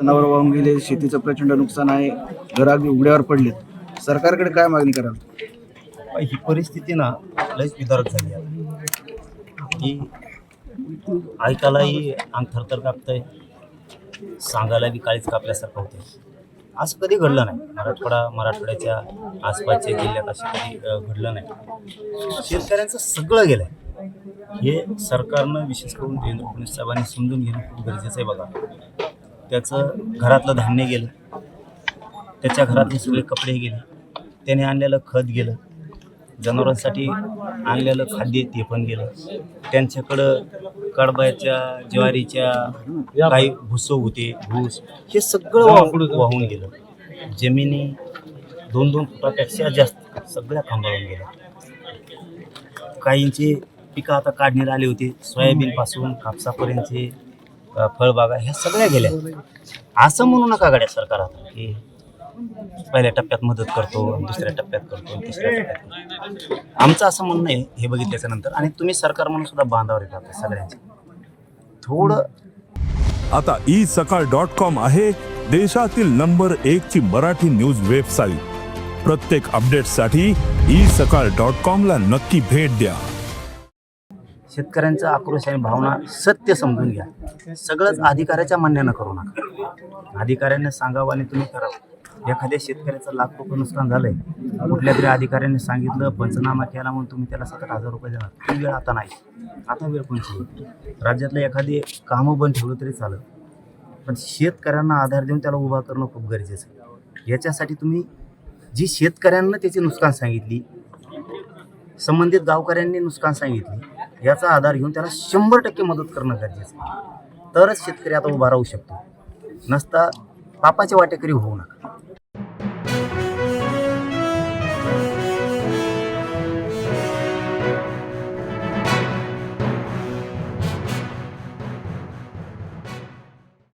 जनावर वाहून गेले शेतीचं प्रचंड नुकसान आहे घर अगदी उघड्यावर पडलेत. सरकारकडे काय मागणी कराल? ही परिस्थिती ना लयच विदारक झाली आहे. की ऐकायलाही अंग थरथर कापतंय सांगायला बी काळीच कापल्यासारखं होते असं कधी घडलं नाही. मराठवाडा मराठवाड्याच्या आसपासच्या जिल्ह्यात असं कधी घडलं नाही. शेतकऱ्यांचं सगळं गेलं आहे हे सरकारनं विशेष करून देवेंद्र फडणवीस साहेबांनी समजून घेणं खूप गरजेचं आहे बघा. त्याचं घरातलं धान्य गेलं. त्याच्या घरातले सगळे कपडे गेले. त्याने आणलेलं खत गेलं. जनावरांसाठी आणलेलं खाद्य ते पण गेलं. त्यांच्याकडं कडबाच्या ज्वारीच्या काही भुसं होते भूस हे सगळं वाहून वाहून गेलं. जमिनी दोन दोन फुटापेक्षा जास्त सगळ्या खांबाळून गेल्या. काहींचे पिकं आता काढण्यात आले होते. सोयाबीनपासून कापसापर्यंतचे अ, फळबागा ह्या सगळ्या गेल्या. असं म्हणू नका गाड्या सरकार आता की पहिल्या टप्प्यात मदत करतो दुसऱ्या टप्प्यात करतो तिसऱ्या टप्प्यात करतो. आमचं असं म्हणणं आहे हे बघितल्याच्या नंतर आणि तुम्ही सरकार म्हणून सुद्धा बांधावर येतात सगळ्यांचे. थोडं आता ई सकाळ डॉट कॉम आहे देशातील नंबर एक ची मराठी न्यूज वेबसाईट प्रत्येक अपडेटसाठी ई सकाळ डॉट कॉम ला नक्की भेट द्या. शेतकऱ्यांचा आक्रोश आणि भावना सत्य समजून घ्या. सगळंच अधिकाऱ्याच्या मान्यानं करू नका. अधिकाऱ्यांना सांगावं आणि तुम्ही करावं. एखाद्या शेतकऱ्याचं लाख रुपये नुकसान झालंय कुठल्या तरी अधिकाऱ्यांनी सांगितलं पंचनामा केला म्हणून तुम्ही त्याला सतरा हजार रुपये देणार. ती वेळ आता नाही. आता वेळ कोणती राज्यातलं एखादी कामं बंद ठेवलं तरी चालं पण शेतकऱ्यांना आधार देऊन त्याला उभा करणं खूप गरजेचं आहे. याच्यासाठी तुम्ही जी शेतकऱ्यांना त्याची नुकसान सांगितली संबंधित गावकऱ्यांनी नुकसान सांगितली याचा आधार घेऊन त्याला शंभर टक्के मदत करणं गरजेचं आहे. तरच शेतकरी आता उभा राहू शकतो. नसता पापाच्या वाटेकरी होऊ नका.